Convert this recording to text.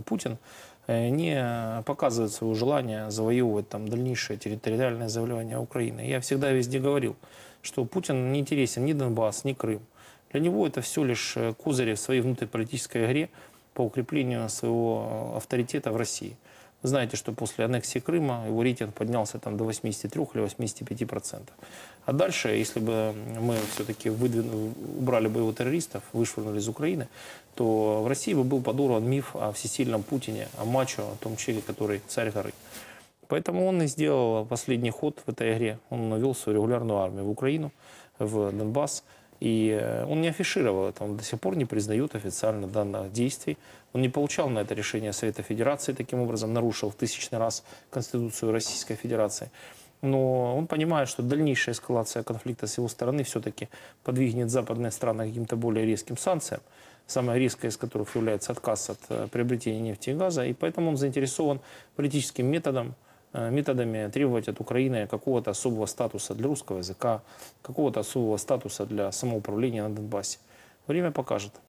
Путин э, не показывает своего желания завоевывать там дальнейшее территориальное завоевание Украины. Я всегда везде говорил, что Путин не интересен ни Донбасс, ни Крым. Для него это все лишь э, козыри в своей внутриполитической игре по укреплению своего э, авторитета в России. Знаете, что после аннексии Крыма его рейтинг поднялся там до 83 или 85 процентов. А дальше, если бы мы все-таки выдвину- убрали бы его террористов, вышвырнули из Украины, то в России бы был подорван миф о всесильном Путине, о мачо, о том человеке, который царь горы. Поэтому он и сделал последний ход в этой игре. Он навел свою регулярную армию в Украину, в Донбасс. И э, он не афишировал это, он до сих пор не признает официально данных действий. Он не получал на это решение Совета Федерации, таким образом нарушил в тысячный раз Конституцию Российской Федерации. Но он понимает, что дальнейшая эскалация конфликта с его стороны все-таки подвигнет западные страны к каким-то более резким санкциям, самая резкая из которых является отказ от э, приобретения нефти и газа. И поэтому он заинтересован политическим методом, методами требовать от Украины какого-то особого статуса для русского языка, какого-то особого статуса для самоуправления на Донбассе. Время покажет.